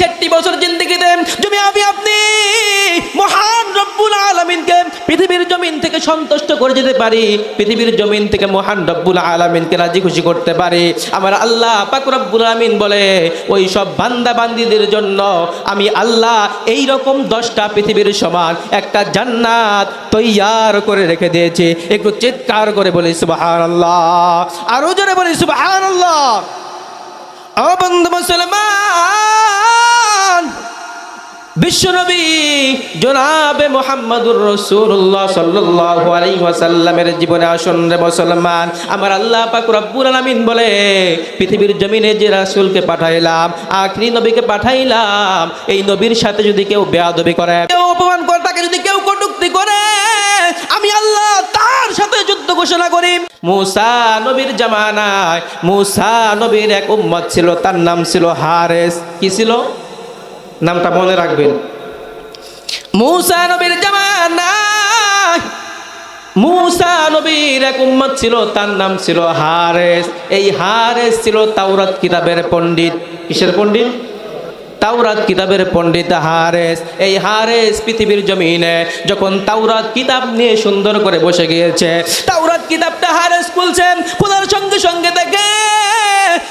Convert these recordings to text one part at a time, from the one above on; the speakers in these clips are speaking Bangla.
ষাটটি বছর জিন্দগিতে, যদি আমি আপনি মহান রব্বুল আলমিনকে পৃথিবীর জমিন থেকে সন্তুষ্ট করে যেতে পারি, পৃথিবীর জমিন থেকে মহান রব্বুল আলমিনকে রাজি খুশি করতে পারি, আমার আল্লাহ পাক রব্বুল আলমিন বলে, ওই সব বান্দা বান্দিদের জন্য আমি আল্লাহ এই রকম দশটা পৃথিবীর সমান একটা জান্নাত তৈয়ার করে রেখে দিয়েছি। একটু চিৎকার করে বলি সুবাহান আল্লাহ আরও জোরে বলি সুবাহান আল্লাহ ও বন্ধু মুসলমান! বিশ্বনবী জনাবে মোহাম্মদুর রসুল্লাহ জীবনে আসন রে মুসলমান। আমার আল্লাহ পাক বলে, পৃথিবীর জমিনে যে পাঠাইলাম, আখরি নবীকে পাঠাইলাম, এই নবীর সাথে যদি কেউ বেয়াদবি করে, কেউ অপমান করে, তাকে যদি কেউ কটুক্তি করে, আমি আল্লাহ তার সাথে যুদ্ধ ঘোষণা করি। মুসা নবীর জামানায়, মুসা নবীর এক উম্মত ছিল, তার নাম ছিল হারেস। কি ছিল? নামটা মনে রাখবেন। মুসা নবীর এক উম্মত ছিল, তার নাম ছিল হারেস। এই হারেস ছিল তাওরাত কিতাবের পণ্ডিত। কিসের পণ্ডিত? তাওরাত কিতাবের পণ্ডিত হারেস। এই হারেস পৃথিবীর জমিনে যখন তাওরাত কিতাব নিয়ে সুন্দর করে বসে গিয়েছে, তাওরাত কিতাবটা হারেস খুলছেন, খোলার সঙ্গে সঙ্গে দেখে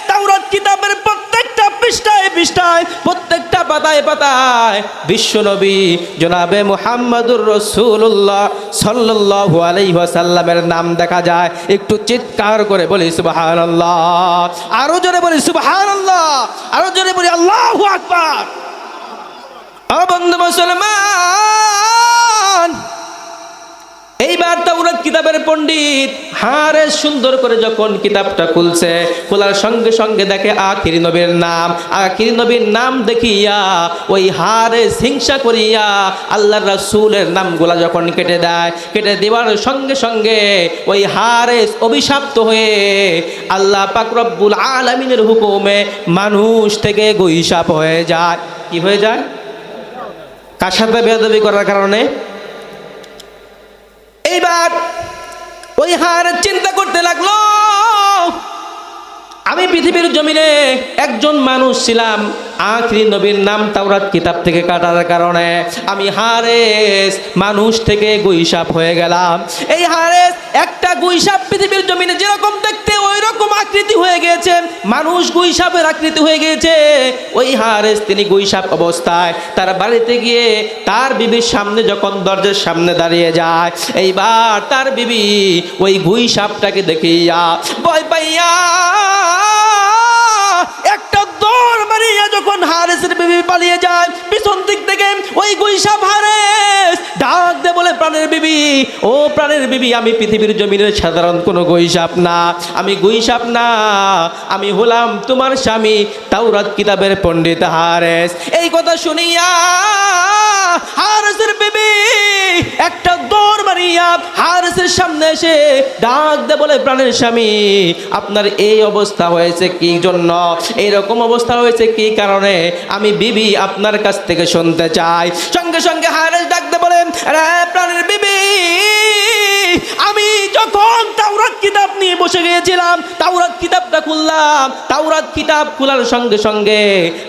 তাওরাত কিতাবের প্রত্যেকটা পৃষ্ঠায় পৃষ্ঠায়, প্রত্যেকটা পাতায় পাতায় বিশ্বনবী জনাবে মুহাম্মদুর রসুল্লাহ সাল্লাল্লাহু আলাইহি ওয়াসাল্লামের নাম দেখা যায়। একটু চিৎকার করে বলি সুবহানাল্লাহ। আরও জোরে বলি সুবহানাল্লাহ। আরও জোরে বলি আল্লাহ আকবার। বন্ধু মুসলমান! এইবার তাওরাত কিতাবের পণ্ডিত। হারে সুন্দর করে যখন কিতাবটা খুলছে, খোলার সঙ্গে সঙ্গে দেখে আখিরি নবীর নাম। আখিরি নবীর নাম দেখিয়া, ওই হারে হিংসা করিয়া আল্লাহ রাসূলের নামগুলা যখন কেটে দেয়, কেটে দেওয়ার সঙ্গে সঙ্গে ওই হারে অভিশাপ্ত হয়ে আল্লাহ পাক রব্বুল আলামিনের হুকুমে মানুষ থেকে গৈসাপ হয়ে যায়। কি হয়ে যায়? কার সাথে বেয়াদবি করার কারণে? এইবার ওই হার চিন্তা পৃথিবীর জমিনে একজন মানুষ ছিলাম। আখরি নবীর নাম তাওরাত কিতাব থেকে কাটার কারণে আমি হারেস মানুষ থেকে গুইসাপ হয়ে গেলাম। এই হারেস একটা গুইসাপ পৃথিবীর জমিনে যেরকম দেখতে ওই রকম আকৃতি হয়ে গিয়েছে। মানুষ গুইসাপের আকৃতি হয়ে গিয়েছে। ওই হারেস তিনি গুইসাপ অবস্থায় তার বাড়িতে গিয়ে তার বিবির সামনে যখন দরজার সামনে দাঁড়িয়ে যায়, এইবার তার বিবি ওই গুইসাপটাকে দেখিয়া ভয় পাইয়া দৌড় যখন হারেসের বিবি পালিয়ে যায়, পিছন দিক থেকে ওই গুইসাপ হারেস ডাক দে বলে, প্রাণের বিবি, ও প্রাণের বিবি, আমি পৃথিবীর জমিনের সাধারণ কোনো গুইসাপ না, আমি গুইসাপ না, আমি হলাম তোমার স্বামী, তাওরাত কিতাবের পণ্ডিত হারেস। এই কথা শুনিয়া হারেসের বিবি একটা দৌড় মারিয়া হারেসের সামনে এসে ডাক দে বলে, প্রাণের স্বামী, আপনার এই অবস্থা হয়েছে কি জন্য? এরকম অবস্থা হয়েছে কি কারণে? আমি বিবি আপনার কাছ থেকে শুনতে চাই। সঙ্গে সঙ্গে হারেস ডাক দে বলেন প্রাণের বিবি আমি যখন তাওরাত কিতাব নিয়ে বসে গিয়েছিলাম, তাওরাত কিতাবটা খুললাম, তাওরাত কিতাব খোলার সঙ্গে সঙ্গে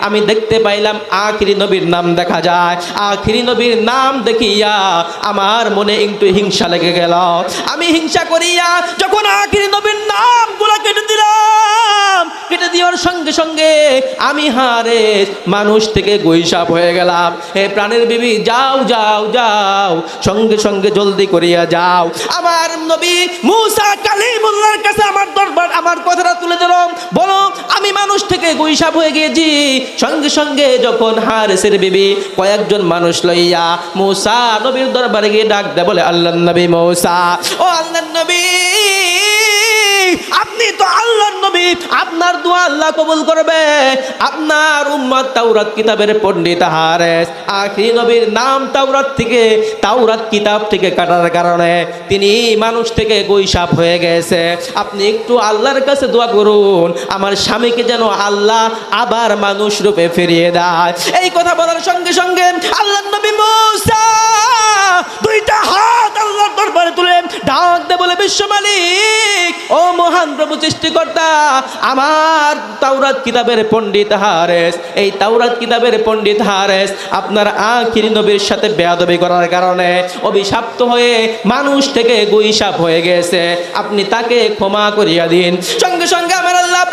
আমি দেখতে পাইলাম আখিরি নবীর নাম দেখা যায়। আখিরি নবীর নাম দেখিয়া আমার মনে একটু হিংসা লেগে গেল। আমি হিংসা করিয়া যখন আখিরি নবীর নামগুলা কেটে দিলাম, কেটে দেওয়ার সঙ্গে সঙ্গে আমি হারে মানুষ থেকে গৈসাপ হয়ে গেলাম। হে প্রাণের বিবি, যাও যাও যাও, সঙ্গে সঙ্গে জলদি করিয়া যাও। আমার নবী মুসা কালিমুল্লাহর কাছে আমার দরবার, আমার কথাটা তুলে ধরো। বলো, আমি মানুষ থেকে গুইসাব হয়ে গিয়েছি। সঙ্গে সঙ্গে যখন হারেসের বিবি কয়েকজন মানুষ লইয়া মুসা নবীর দরবারে গিয়ে ডাক দেয়, বলে আল্লাহ নবী মৌসা, ও আল্লাহ নবী আপনি তো আল্লাহর নবী, আপনার দোয়া আল্লাহ কবুল করবে। আপনার উম্মত তাওরাত কিতাবের পণ্ডিত হারেস। আখিরি নবীর নাম তাওরাত থেকে, তাওরাত কিতাব থেকে কাটার কারণে তিনি মানুষ থেকে গৈসাপ হয়ে গেছে। আপনি একটু আল্লাহর কাছে দোয়া করুন, আমার স্বামীকে যেন আল্লাহ আবার মানুষ রূপে ফিরিয়ে দেয়। এই কথা বলার সঙ্গে সঙ্গে আল্লাহ নবী সৃষ্টিকর্তা, আমার তাওরাত কিতাবের পণ্ডিত হারেস। এই তাওরাত কিতাবের পণ্ডিত হারেস আপনার আখিরি নবীর সাথে বেয়াদবি করার কারণে অভিশাপ্ত হয়ে মানুষ থেকে গুইসাপ হয়ে গেছে। আপনি তাকে ক্ষমা করিয়া দিন। সঙ্গে সঙ্গে আমার আল্লাহ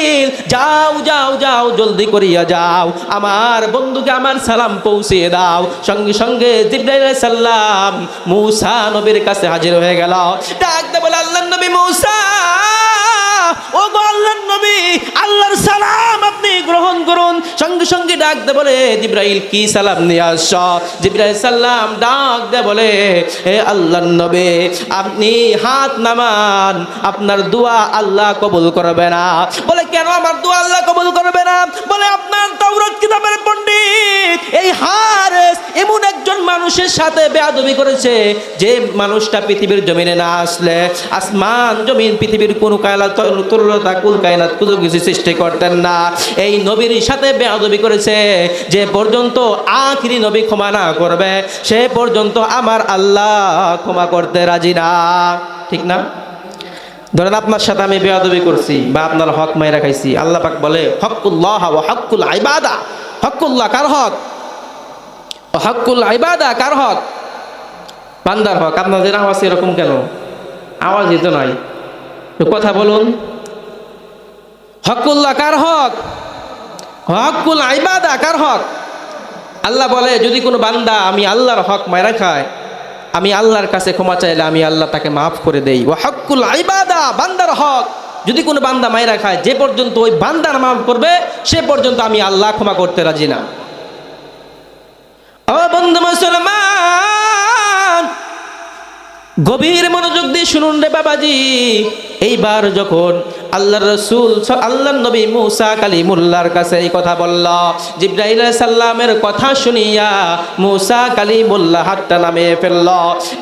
জিব্রাইল যাও যাও যাও, জলদি করিয়া যাও। আমার বন্ধুকে আমার সালাম পৌঁছিয়ে দাও। সঙ্গে সঙ্গে জিব্রাইল সালাম মূসা নবীর কাছে হাজির হয়ে গেল। ডাক দে বলে, আল্লাহর নবী মূসা ও গো আল্লাহর নবী, আল্লাহর সালাম আপনি গ্রহণ করুন। সঙ্গে সঙ্গে ডাক দে বলে, জিব্রাইল, কি সালাম নিয়ে আসছ? জিব্রাইল সাল্লাম ডাক দে বলে, হে আল্লাহর নবী, আপনি হাত নামান, আপনার দোয়া আল্লাহ কবুল করবে না। বলে কেন আমার দোয়া আল্লাহ কবুল করবে না? বলে, আপনার তাওরাত কিতাবের পণ্ডিত। এই হারেস এমন একজন মানুষের সাথে বেয়াদবি করেছে যে মানুষটা পৃথিবীর জমিনে না আসলে আসমান, জমিন, পৃথিবীর কোনো কায়লা তুল্যতা কুল কায়নাত কোনো কিছু সৃষ্টি করতেন না। এই নবীর সাথে বেয়াদবি করেছে যে পর্যন্ত আখিরি নবী ক্ষমা না করবে, সে পর্যন্ত আমার আল্লাহ ক্ষমা করতে রাজি না। ঠিক না? ধরেন আপনার সাথে আমি বেয়াদবি করছি বা আপনার হক মাইরা খাইছি, আল্লাহ পাক বলে হকুল্লাহ হকুল আইবাদা হকুল্লাহ কার হক? হকুল আইবাদা কার হক? বান্দার হক আপনাদের আওয়াজ এরকম কেন? আওয়াজই তো নাই। তো কথা বলুন। হকুল্লাহ কার হক? হকুল আইবাদা কার হক? আল্লাহ বলে, যদি কোনো বান্দা আমি আল্লাহর হক মায়েরা খায় আমি আল্লাহর কাছে ক্ষমা চাইলে আমি আল্লাহ তাকে মাফ করে দেই। ও হকুল আইবাদা বান্দার হক। যদি কোনো বান্দা মায়েরা খায়, যে পর্যন্ত ওই বান্দার মাফ করবে, সে পর্যন্ত আমি আল্লাহ ক্ষমা করতে রাজি না। ও বন্ধু মুসলমান! গভীর মনোযোগ দিয়ে শুনুন রে বাবাজি। এইবার যখন আল্লাহ রসুল আল্লাহ নবী মুসা কালিমুল্লার কাছে এই কথা বলল জিব্রাহিল সাল্লামের কথা শুনিয়া মুসা কালিমুল্লাহ হাতটা নামিয়ে ফেলল।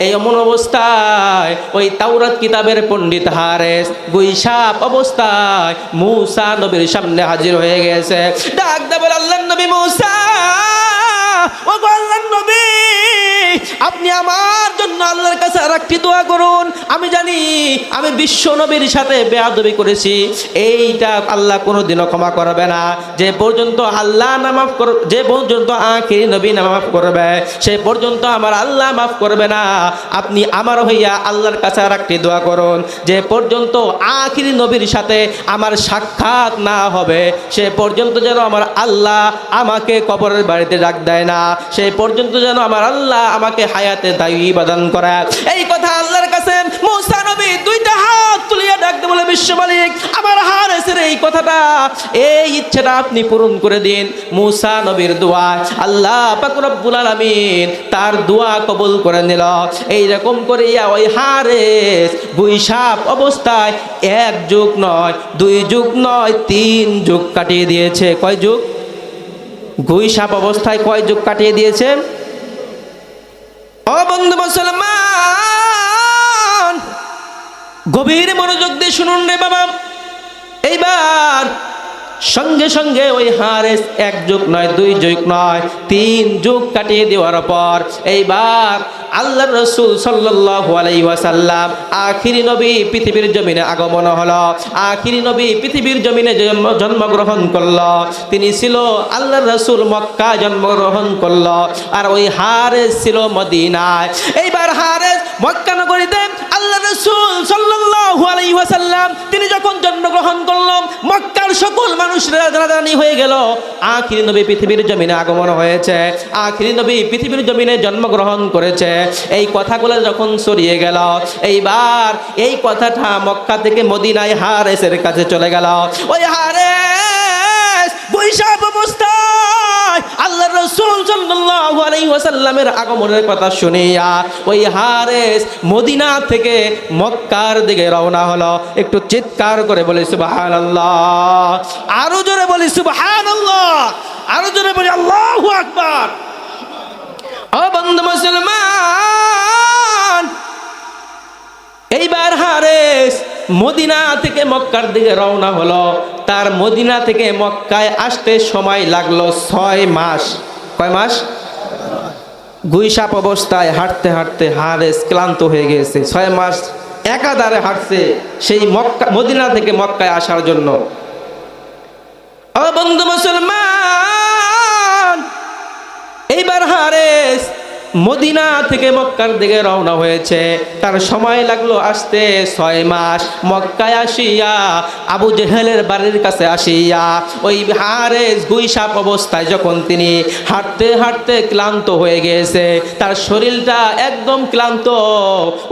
এই এমন অবস্থায় ওই তাওরাত কিতাবের পণ্ডিত হারেস গুইসাপ অবস্থায় মুসা নবীর সামনে হাজির হয়ে গেছে। ডাক দেবেন আল্লাহ নবী মুসা! ও গো আল্লাহর নবী! আপনি আমার জন্য আল্লাহর কাছে আর একটি দোয়া করুন। আমি জানি, আমি বিশ্ব নবীর সাথে বেয়াদবি করেছি। এইটা আল্লাহ কোনো দিনও ক্ষমা করবে না। যে পর্যন্ত আল্লাহ না মাফ কর যে পর্যন্ত আখিরি নবী না মাফ করবে, সে পর্যন্ত আমার আল্লাহ মাফ করবে না। আপনি আমার হইয়া আল্লাহর কাছে আর একটি দোয়া করুন। যে পর্যন্ত আখিরি নবীর সাথে আমার সাক্ষাৎ না হবে, সে পর্যন্ত যেন আমার আল্লাহ আমাকে কবরের বাড়িতে ডাক দেয় না। সে পর্যন্ত যেন আমার আল্লাহ আমাকে হায়াতে দায়ী প্রদান করে। এই কথা আল্লাহর কাছে মুসা নবী দুইটা হাত তুলিয়া ডাকতে বলে, বিশ্ব মালিক, আমার হারেসের এই কথাটা। এই ইচ্ছাটা আপনি পূরণ করে দিন। মুসা নবীর দোয়া আল্লাহ পাক রব্বুল আলামিন তার দোয়া কবুল করে নিল। এই রকম করিয়া ওই হারেস গুইসাপ অবস্থায় এক যুগ নয়, দুই যুগ নয়, তিন যুগ কাটিয়ে দিয়েছে। কয় যুগ? গুই সাপ অবস্থায় কয় যুগ কাটিয়ে দিয়েছে? ও বন্ধু মুসলমান গভীর মনোযোগ দিয়ে শুনুন রে বাবা। এইবার সঙ্গে সঙ্গে ওই হারেস এক যুগ নয়, দুই যুগ নয়, তিন যুগ কাটিয়ে দেওয়ার পর এইবার আল্লাহ রসুল আলাইহি ওয়াসাল্লাম আখিরি নবী পৃথিবীর জমিনে আগমন হলো। আখিরি নবী পৃথিবীর জমিনে জন্ম, জন্মগ্রহণ করল। তিনি ছিল আল্লাহ রসুল মক্কা জন্মগ্রহণ করল। আর ওই হারেস ছিল মদিনায়। এইবার হারেস মক্কা নগরীতে রসুল সাল্লাল্লাহু আলাইহি ওয়াসাল্লাম, তিনি যখন জন্মগ্রহণ করল মক্কার সকল মানুষরা জানাজানি হয়ে গেল। আখিরি নবী পৃথিবীর জমিনে আগমন হয়েছে। আখিরি নবী পৃথিবীর জমিনে জন্মগ্রহণ করেছে। এই কথাগুলো যখন ছড়িয়ে গেল, এইবার এই কথাটা মক্কা থেকে মদিনায় হারেসের কাছে চলে গেল। ওই হারেস বৈশাখ অবস্থায় আল্লাহ রসুল সাল্লাল্লাহু আলাইহি ওয়াসাল্লামের আগমনের কথা শুনিয়া ওই হারেস মদিনা থেকে মক্কার দিকে রওনা হলো। একটু চিৎকার করে বলি, সুবহানাল্লাহ। আরও জোরে বলি, সুবহানাল্লাহ। আরও জোরে বলি, আল্লাহু আকবার। ও বন্ধু মুসলমান, এইবার হারেস মদিনা থেকে মক্কার দিকে রওনা হলো। তার মদিনা থেকে মক্কায় আসতে সময় লাগল ছয় মাস। কয় মাস? গুইসাপ অবস্থায় হাঁটতে হাঁটতে হারেস ক্লান্ত হয়ে গিয়েছে। ছয় মাস একাধারে হাঁটছে সেই মক্কা, মদিনা থেকে মক্কায় আসার জন্য। বন্ধু মুসলমান, এইবার হারেস মদিনা থেকে মক্কার দিকে রওনা হয়েছে। তার সময় লাগল আসতে ছয় মাস। মক্কায় আসিয়া আবু জেহেলের বাড়ির কাছে আসিয়া ওই হারেস গুইসাপ অবস্থায় যখন তিনি হাঁটতে হাঁটতে ক্লান্ত হয়ে গিয়েছে, তার শরীরটা একদম ক্লান্ত।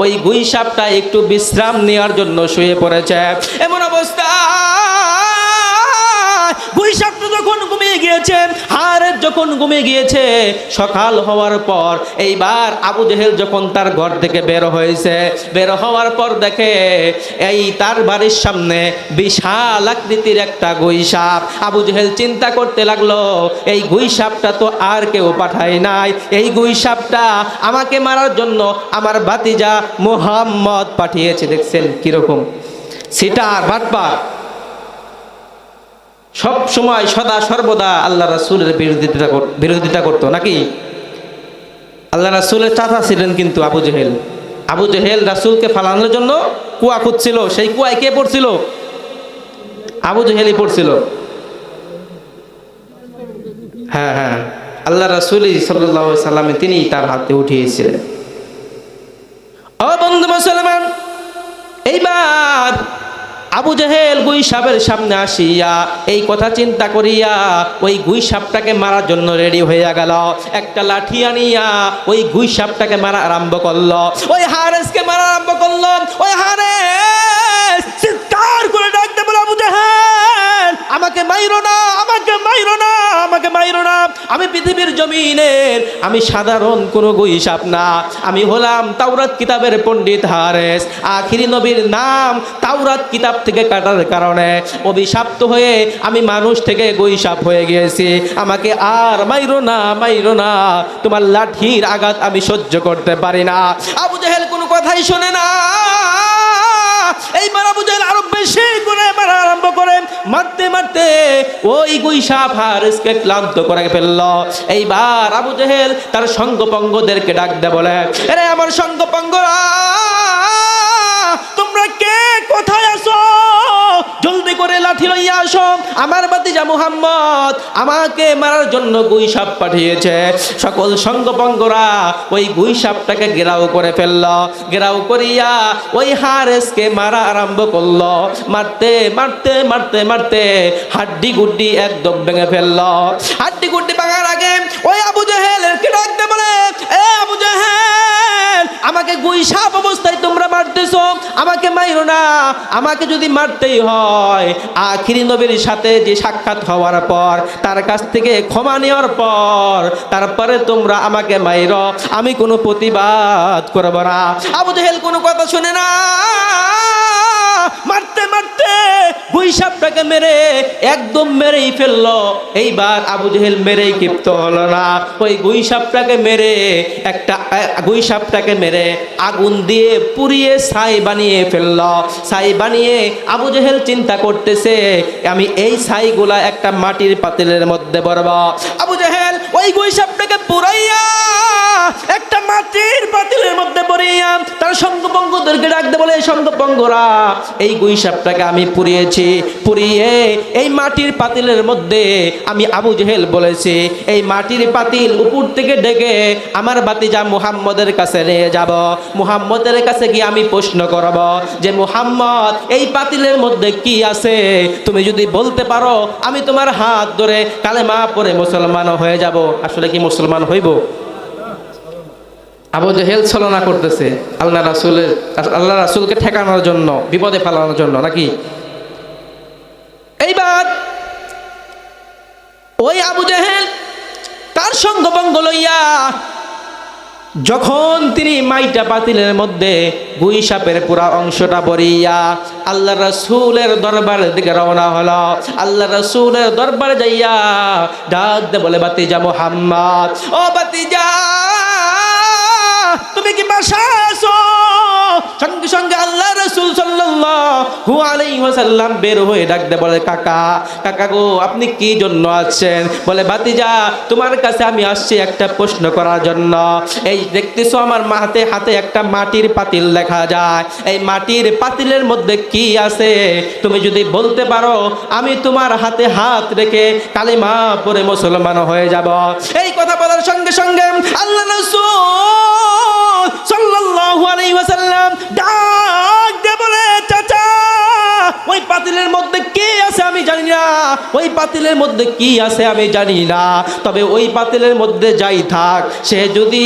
ওই গুইসাপটা একটু বিশ্রাম নেওয়ার জন্য শুয়ে পড়েছে। এমন অবস্থা গিয়েছে হারের যখন ঘুমিয়ে গিয়েছে, সকাল হওয়ার পর এইবার আবু জেহেল যখন তার ঘর থেকে বের হয়েছে, বের হওয়ার পর দেখে এই তার বাড়ির সামনে বিশাল আকৃতির একটা গুইসাপ আবু জেহেল চিন্তা করতে লাগল, এই গুইসাপটা তো আর কেউ পাঠায় নাই, এই গুইসাপটা আমাকে মারার জন্য আমার বাতিজা মোহাম্মদ পাঠিয়েছে, দেখছেন কীরকম? সিটার, বাটপার। সব সময় সদা সর্বদা আল্লাহ রাসুলের বিরোধিতা বিরোধিতা করতো, নাকি? আল্লাহ রাসুলের চাচা ছিলেন কিন্তু আবু জেহেল। আবু জেহেল রাসুলকে ফালানোর জন্য কুয়া খুঁজছিল। সেই কুয়ায় কে পড়ছিল? আবু জেহেলই পড়ছিল। হ্যাঁ হ্যাঁ। আল্লাহ রাসুলি সাল্লাহ সাল্লামে তিনি তার হাতে উঠিয়েছিলেন। ও বন্ধু মুসলমান, এইবার আবু জাহেল গুই সাপের সামনে আসিয়া এই কথা চিন্তা করিয়া ওই গুই সাপটাকে মারার জন্য রেডি হইয়া গেল। একটা লাঠি আনিয়া ওই গুই সাপটাকে মারা আরম্ভ করল। ওই হারেসকে মারা আরম্ভ করল। ওই হারেস চিৎকার করে ডাকতে বলে আবু জাহেল। আমাকে মাইরো না, আমাকে মাইরো না, আমাকে মাইরো না। আমি পৃথিবীর জমিনের, আমি সাধারণ কোনো গুইসাপ না। আমি হলাম তাওরাত কিতাবের পণ্ডিত হারেস। আখিরি নবীর নাম তাওরাত কিতাব থেকে কাটার কারণে অভিশাপ্ত হয়ে আমি মানুষ থেকে গুইসাপ হয়ে গিয়েছি। আমাকে আর মাইরো না মাইরো না। তোমার লাঠির আঘাত আমি সহ্য করতে পারি না। আবু জাহেল কোনো কথাই শোনে না। এইবার মারা বুঝেন আরও বেশি করে মারা আরম্ভ করে। মারতে মারতে ওই গুইসাপ হারেসকে ক্লান্ত করে ফেলল। এইবার আবু জেহেল তার সঙ্গপঙ্গদেরকে ডাক দে বলে আরে আমার সঙ্গপঙ্গরা, তোমরা কে? কোথায় করে লাঠি লইয়া আসো আমার বাতিজা মুহাম্মদ আমাকে মারার জন্য গুই সাপ পাঠিয়েছে। সকল সঙ্গপঙ্গরা ওই গুই সাপটাকে ঘেরাও করে ফেলল। ঘেরাও করিয়া ওই হারেসকে মারা আরম্ভ করল। মারতে মারতে মারতে মারতে হাড্ডি গুড্ডি একদম ভেঙে ফেলল। হাড্ডি গুড্ডি ভাঙার আগে ওই আবু জাহেলের ডাকতে বলে, এ আমাকে গুই সাপ অবস্থায় তোমরা মারতেছো, আমাকে মাইরো না। আমাকে যদি মারতেই হয়, আখিরি নবীর সাথে যে সাক্ষাৎ হওয়ার পর, তার কাছ থেকে ক্ষমা নেওয়ার পর, তারপরে তোমরা আমাকে মাইর। আমি কোনো প্রতিবাদ করব না। আবু জাহেল কোনো কথা শুনে না। সাপটাকে মেরে একদম মেরেই ফেলল। এইবার আবু জেহেল মেরেই ক্ষিপ্ত হলো না। ওই গুই সাপটাকে মেরে একটা গুইসাপটাকে গুই সাপটাকে মেরে আগুন দিয়ে পুড়িয়ে ছাই বানিয়ে ফেলল। ছাই বানিয়ে আবু জেহেল চিন্তা করতেছে, আমি এই ছাইগুলা একটা মাটির পাতিলের মধ্যে বরব আবু সঙ্গপঙ্গরা এই গুইসাপটাকে আমি পুড়িয়েছি, পুড়িয়ে এই মাটির পাতিলের মধ্যে আমি আবু জেহেল বলেছি, এই মাটির পাতিল উপর থেকে ডেকে আমার বাতিজা মুহাম্মদের কাছে নিয়ে যাব। মুহাম্মদের কাছে গিয়ে আমি প্রশ্ন করব যে, মুহাম্মদ, এই পাতিলের মধ্যে কি আছে? তুমি যদি বলতে পারো, আমি তোমার হাত ধরে কালেমা পরে মুসলমান হয়ে যাব। আসলে কি মুসলমান হইব? আবু জেহেল ছলনা করতেছে আল্লাহ রাসুলের আল্লাহ রাসুলকে ঠেকানোর জন্য, বিপদে ফেলানোর জন্য নাকি? এইবার ওই আবু জেহেল তার সঙ্গভঙ্গ লইয়া যখন তিনি মাইটা পাতিলের মধ্যে গুই সাপের পুরা অংশটা বরিয়া আল্লাহ রসুলের দরবারের দিকে রওনা হলো, আল্লাহ রসুলের দরবারে যাইয়া ডাক বলে, বাতিজা মোহাম্মদ, ও বাতিজা! সঙ্গে সঙ্গে আল্লাহ রসুল সাল্লাল্লাহু আলাইহি বের হয়ে ডাকতে বলে, কাকা কাকা গো, আপনি কি জন্য আছেন বলে, ভাতিজা, তোমার কাছে আমি আসছি একটা প্রশ্ন করার জন্য। এই দেখতেছো আমার মা- হাতে হাতে একটা মাটির পাতিল দেখা যায়। এই মাটির পাতিলের মধ্যে কি আছে? তুমি যদি বলতে পারো, আমি তোমার হাতে হাত রেখে কালিমা পরে মুসলমান হয়ে যাব। এই কথা বলার সঙ্গে সঙ্গে আল্লাহ রাসূল সাল্লাল্লাহু আলাইহি ওয়াসাল্লাম ডাক দিয়ে বলে, চাচা, ওই পাতিলের মধ্যে কি আছে আমি জানি না। ওই পাতিলের মধ্যে কি আছে আমি জানি না। তবে ওই পাতিলের মধ্যে যাই থাক। সে যদি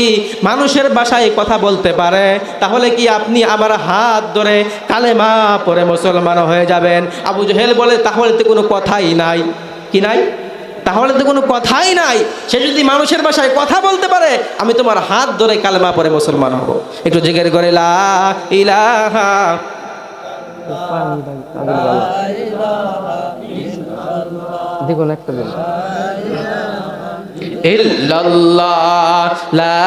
মানুষের বাসায় কথা বলতে পারে, তাহলে কি আপনি আমার হাত ধরে কালেমা পরে মুসলমান হয়ে যাবেন? আবু জহেল বলে, তাহলে তো কোনো কথাই নাই। কি নাই? তাহলে তো কোনো কথাই নাই। সে যদি মানুষের ভাষায় কথা বলতে পারে, আমি তোমার হাত ধরে কালেমা পরে মুসলমান হব। একটু জিজ্ঞেস করে, লা ইলাহা দেখুন লা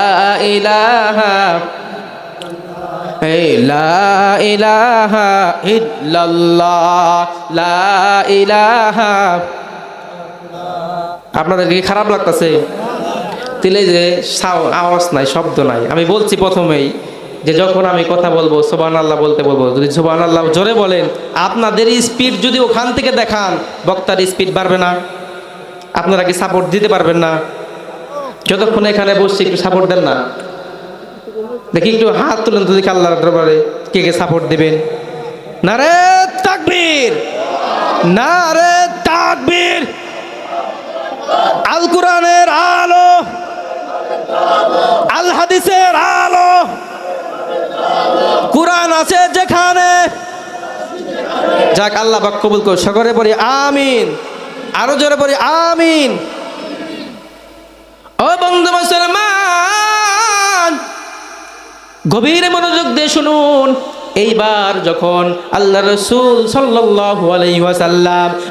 ইলাহা ইল্লাল্লাহ, লা ইলাহা। আপনাদের কি খারাপ লাগতেছে? তিলে যে আওয়াজ নাই, শব্দ নাই। আমি বলছি প্রথমেই যে যখন আমি কথা বলব সোবান আল্লাহ বলতে বলব, যদি সোবান আল্লাহ জোরে বলেন, আপনাদের স্পিড যদি ওখান থেকে দেখান, বক্তার স্পিড বাড়বে না। আপনারা কি সাপোর্ট দিতে পারবেন না? যতক্ষণ এখানে বসছি, একটু সাপোর্ট দেন না। দেখি একটু হাত তুলেন তো দেখি দরবারে, কে কে সাপোর্ট দিবেন। না রে তাকবীর! না রে তাকবীর! আল কোরআনের আলো, আল হাদিসের আলো। কোরআন আছে যেখানে। যাক, আল্লাহ পাক কবুল কর সকলে পড়ি, আমিন। আরও জোরে পড়ি, আমিন। ও বন্ধু মুসলমান, গভীর মনোযোগ দিয়ে শুনুন। এইবার যখন আল্লাহ রসুল আলাইহি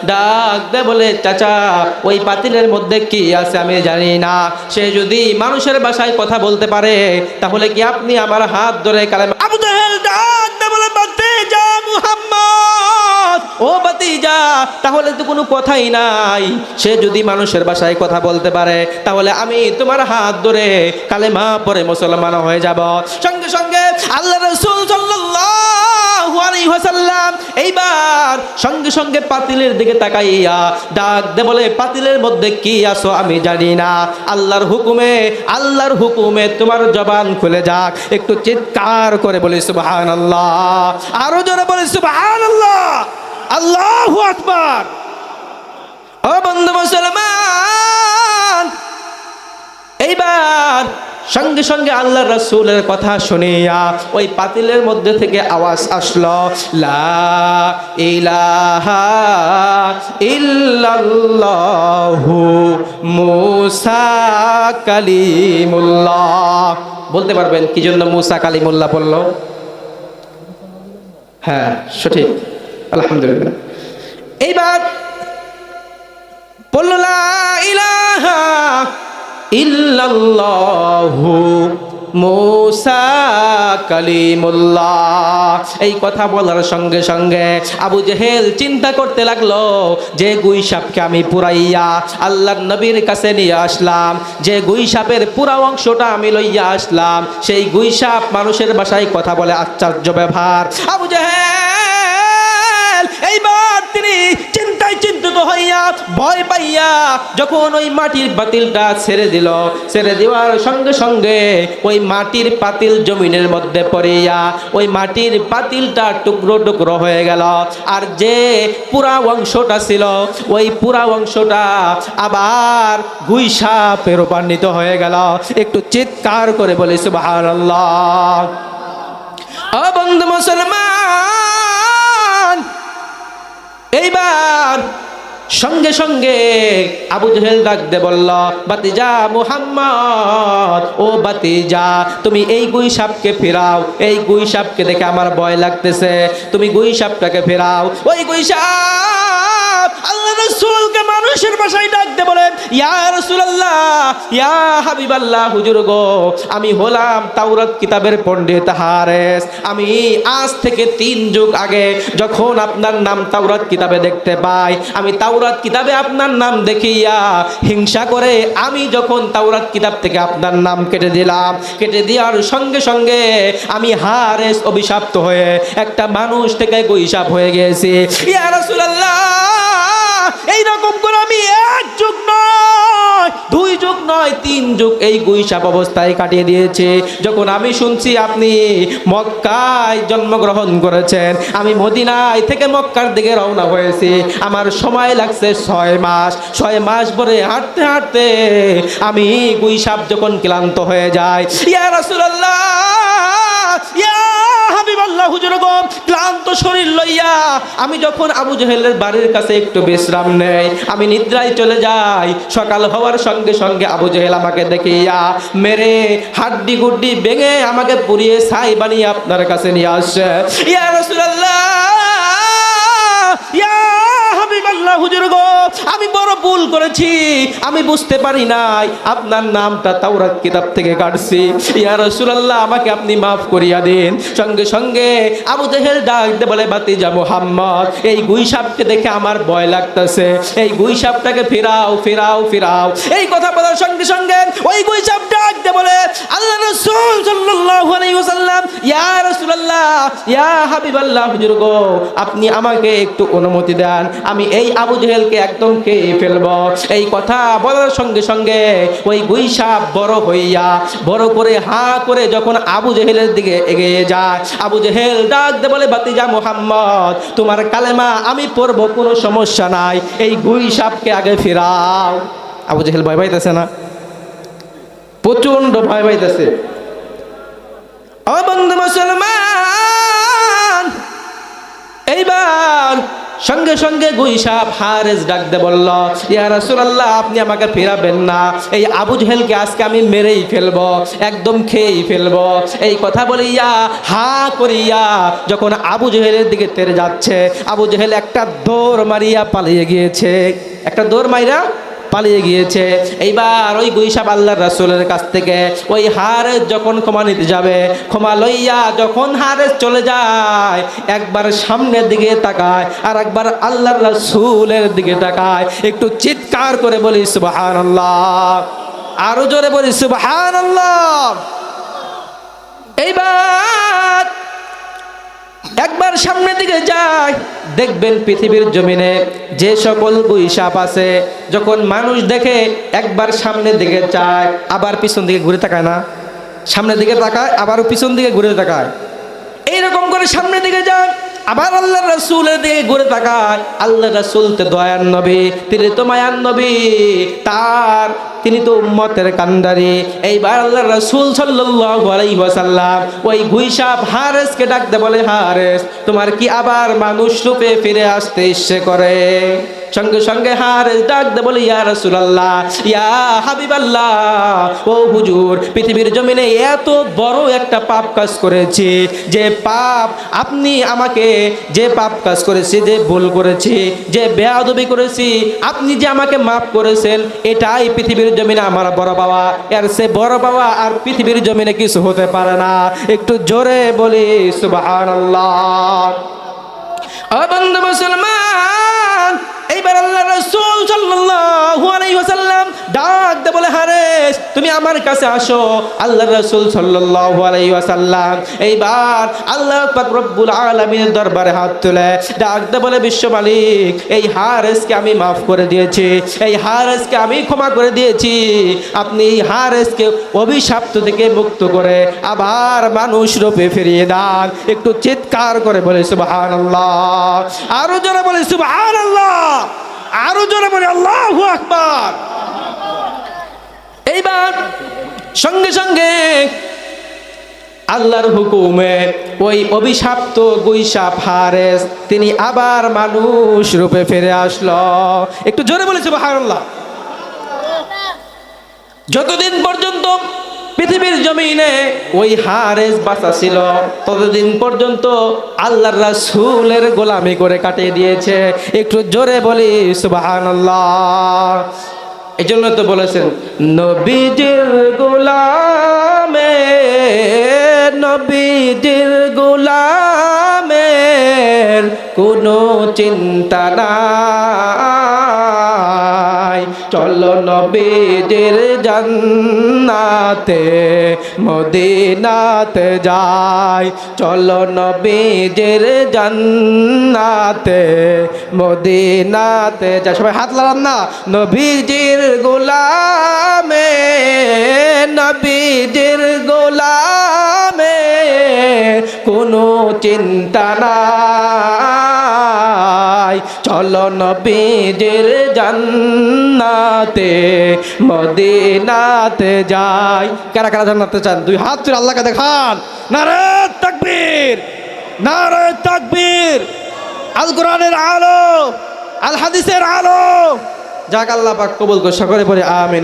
ডাক দে বলে, চাচা, ওই পাতিলের মধ্যে কি আছে আমি জানি না। সে যদি মানুষের ভাষায় কথা বলতে পারে, তাহলে কি আপনি আমার হাত ধরে কালাম আবু ডাক মুহাম্মদ! ও বাতিজা তাহলে তো কোনো কথাই নাই। সে যদি মানুষের ভাষায় কথা বলতে পারে, তাহলে আমি তোমার হাত ধরে কালেমা পরে মুসলমান হয়ে যাব। সঙ্গে সঙ্গে আল্লাহ রসুল সাল্লাল্লাহু আলাইহি এইবার সঙ্গে সঙ্গে পাতিলের দিকে তাকাইয়া ডাক দে বলে, পাতিলের মধ্যে কি আছো আমি জানি না। আল্লাহর হুকুমে আল্লাহর হুকুমে তোমার জবান খুলে যাক। একটু চিৎকার করে বলি, সুবহানাল্লাহ। আরও জোরে বলি, সুবহানাল্লাহ। আল্লাহু আকবার। ও বন্ধু মুসলমান, এইবার সঙ্গে সঙ্গে আল্লাহ রসুলের কথা শুনিয়া ওই পাতিলের মধ্যে থেকে আওয়াজ আসলো, লা বলতে পারবেন কি জন্য মুসা কালিমুল্লাহ বলল? হ্যাঁ সঠিক। আলহামদুলিল্লাহ। এইবার বলল, লা ইলাহা ইল্লাল্লাহু মুসা কালিমুল্লাহ। এই কথা বলার সঙ্গে সঙ্গে আবু জেহেল চিন্তা করতে লাগল, যে গুই সাপকে আমি পুরাইয়া আল্লাহ নবীর কাছে নিয়ে আসলাম, যে গুই সাপের পুরা অংশটা আমি লইয়া আসলাম, সেই গুই সাপ মানুষের বাসায় কথা বলে আশ্চর্য ব্যবহার। আবু জেহেল, এইবার চিন্তায় চিন্তিত হইয়া, ভয় পাইয়া যখন ওই মাটির পাতিলটা ছেড়ে দিল, ছেড়ে দেওয়ার সঙ্গে সঙ্গে ওই মাটির পাতিল জমিনের মধ্যে পড়িয়া ওই মাটির পাতিলটা টুকরো টুকরো হয়ে গেল। আর যে পুরা অংশটা ছিল, ওই পুরা অংশটা আবার গুই সাপে রূপান্বিত হয়ে গেল। একটু চিৎকার করে বলি, সুবহানাল্লাহ। ও বন্ধু মুসলমান! সঙ্গে সঙ্গে আবু জহেল ডাকতে বলল, বাতিজা মুহাম্মদ, ও বাতিজা, তুমি এই গুই সাপকে ফেরাও, এই গুই সাপকে দেখে আমার ভয় লাগতেছে, তুমি গুই সাপটাকে ফেরাও, ওই গুই সাপ আল্লাহ রসুলকে মানুষের ভাষায় ডাকতে ইয়া হুজুর গো, আমি হলাম তাওরাত কিতাবের পণ্ডিত হারেস। আমি আজ থেকে তিন যুগ আগে যখন আপনার নাম তাওরাত কিতাবে দেখতে পাই, আমি তাওরাত কিতাবে আপনার নাম দেখিয়া হিংসা করে আমি যখন তাওরাত কিতাব থেকে আপনার নাম কেটে দিলাম, কেটে দেওয়ার সঙ্গে সঙ্গে আমি হারেস অভিশাপ্ত হয়ে একটা মানুষ থেকে গৈসাপ হয়ে গেছি ইয়া এইরকম করে আমি এক যুগ নয়, দুই যুগ নয়, তিন যুগ এই গুইসাপ অবস্থায় কাটিয়ে দিয়েছে। যখন আমি শুনছি আপনি মক্কায় জন্মগ্রহণ করেছেন, আমি মদিনায় থেকে মক্কার দিকে রওনা হয়েছি। আমার সময় লাগছে ছয় মাস ছয় মাস পরে হাঁটতে হাঁটতে আমি গুইসাপ যখন ক্লান্ত হয়ে যায় ইয়া রাসূলুল্লাহ! হাবিবাল্লাহ হুজুর ক্লান্ত শরীর লইয়া আমি যখন আবু জহেলের বাড়ির কাছে একটু বিশ্রাম নেই, আমি নিদ্রায় চলে যাই। সকাল হওয়ার সঙ্গে সঙ্গে আবু জহেল আমাকে দেখিয়া মেরে হাড্ডি গুড্ডি ভেঙে আমাকে পুড়িয়ে ছাই বানিয়ে আপনার কাছে নিয়ে আসছে। ইয়া রাসূলুল্লাহ হুজুর গো, আমি বড় ভুল করেছি। আমি বুঝতে পারি নাই, আপনার নামটা তাওরাত কিতাব থেকে কাটছি। ইয়া রাসূলুল্লাহ, আমাকে আপনি মাফ করিয়া দিন। সঙ্গে সঙ্গে আবু জেহেল ডাক দে বলে বাতিজা মুহাম্মদ, এই গুইসাপকে দেখে আমার ভয় লাগতেছে। এই গুইসাপটাকে ফিরাও ফিরাও ফিরাও। এই কথা বলার সঙ্গে সঙ্গে ওই গুইসাপ ডাক দে বলে, আল্লাহ রাসূল সাল্লাল্লাহু আলাইহি ওয়াসাল্লাম, ইয়া রাসূলুল্লাহ, ইয়া হাবিবাল্লাহ হুজুর গো, আপনি আমাকে একটু অনুমতি দেন। আমি এই আবু জেহেলকে একদম খেয়ে ফেলব। এই কথা বলার সঙ্গে সঙ্গে ওই গুইসাপ বড় হইয়া, বড় করে হা করে যখন আবু জেহেলের দিকে এগিয়ে যায়, আবু জেহেল ডাক দে বলে, বাতিজা মোহাম্মদ, তোমার কালেমা আমি পড়ব, কোনো সমস্যা নাই। এই গুইসাপকে আগে ফেরাও। আবু জেহেল ভয় পাইতেছে না। প্রচণ্ড ভয় পাইতেছে। ও বন্ধু মুসলমান, এইবার সঙ্গে সঙ্গে গুইসা হারেস ডাক দে বলল, ইয়া রাসূলুল্লাহ, আপনি আমাকে ফেরাবেন না। এই আবু জেহেলকে আজকে আমি মেরেই ফেলব, একদম খেয়েই ফেলব। এই কথা বলিয়া, হা করিয়া যখন আবু জেহেলের দিকে তেরে যাচ্ছে, আবু জেহেল একটা দৌড় মারিয়া পালিয়ে গিয়েছে। একটা দৌড় মাইরা পালিয়ে গিয়েছে। এইবার ওই গুইসাব আল্লাহ রাসূলের কাছ থেকে ওই হারেস যখন ক্ষমা নিতে যাবে, ক্ষমা লইয়া যখন হারে চলে যায়, একবার সামনের দিকে তাকায় আর একবার আল্লাহ রাসূলের দিকে তাকায়। একটু চিৎকার করে বলি, সুবহানাল্লাহ। আরও জোরে বলি, সুবহানাল্লাহ। একবার সামনের দিকে যায়, দেখবেন পৃথিবীর জমিনে যে সকল গুইসাপ আছে, যখন মানুষ দেখে একবার সামনের দিকে যায়, আবার পিছন দিকে ঘুরে তাকায় না। সামনের দিকে তাকায় আবার পিছন দিকে ঘুরে তাকায়। এইরকম করে সামনের দিকে যায় আবার আল্লাহ রসুলের দিকে ঘুরে তাকায় আল্লাহ রসুল তো দয়ার নবী, তিনি তো মায়ার নবী, তার তিনি তো উম্মতের কান্দারে এইবার আল্লাহ রসুল ওয়াসাল্লাম ওই গুইসাপ হারেসকে ডাকতে বলে, হারেস, তোমার কি আবার মানুষ রূপে ফিরে আসতে ইচ্ছে করে? সঙ্গে সঙ্গে হারেস ডাকতে বলে, ইয়া রাসূলুল্লাহ, ইয়া হাবিবাল্লাহ, ও হুজুর, পৃথিবীর জমিনে এত বড় একটা পাপ কাজ করেছি, যে পাপ আপনি আমাকে যে পাপ কাজ করেছি, যে ভুল করেছি, যে বেয়াদবি করেছি, আপনি যে আমাকে মাফ করেছেন, এটাই পৃথিবীর জমিনে আমার বড় বাবা এর সে বড় বাবা আর পৃথিবীর জমিনে কিছু হতে পারে না। একটু জোরে বলি, সুবহানাল্লাহ। ও বন্ধু মুসলমান আল্লাহ রাসূল সাল্লাল্লাহু আলাইহি ওয়াসাল্লাম ডাক দে বলে হারেস তুমি আমার কাছে আসো। আল্লাহ রাসূল সাল্লাল্লাহু আলাইহি ওয়াসাল্লাম এইবার আল্লাহ পাক রব্বুল আলামিনের দরবারে হাত তুলে ডাক দে বলে, বিশ্ব মালিক, এই হারেসকে আমি মাফ করে দিয়েছি, এই হারেসকে আমি ক্ষমা করে দিয়েছি। আপনি এই হারেসকে অভিশাপ্ত থেকে মুক্ত করে আবার মানুষ রূপে ফিরিয়ে দান একটু চিৎকার করে বলে, সুবহানাল্লাহ। আরও জোরে বলে, সুবহানাল্লাহ। আরও জোরে বলে, আল্লাহু আকবার। এইবার সঙ্গে সঙ্গে আল্লাহর হুকুমে ওই অভিশাপ্ত গুইসা হারেস, তিনি আবার মানুষ রূপে ফিরে আসলো। একটু জোরে বলেছে সুবহানাল্লাহ। যতদিন পর্যন্ত পৃথিবীর জমিনে ওই হারেস বাঁচা ছিল। ততদিন পর্যন্ত আল্লাহর রাসূলের গোলামি করে কাটিয়ে দিয়েছে। একটু জোরে বলি, সুবহানাল্লাহ। এই জন্য তো বলেছেন, নবীজির গোলামে, নবীজির গোলামের কোনো চিন্তা নাই। চলো নবীজির জান্নাতে, মদিনাতে যাই। চলো নবীজির জান্নাতে, মদিনাতে যাই। সবাই হাত লাগান না। নবীজির গোলামে নবীজির গোলামে কোনো চিন্তা নাই চলো নবীজির জান্নাতে, মদিনাতে যাই। কারা কারা জান্নাতে চান? দুই হাত তুলে আল্লাহকে দেখান। নারে তাকবীর নারে তাকবীর। আল কোরআনের আলো, আল হাদিসের আলো। যাক আল্লাহ পাক কবুল করে সকলে পরে আমিন।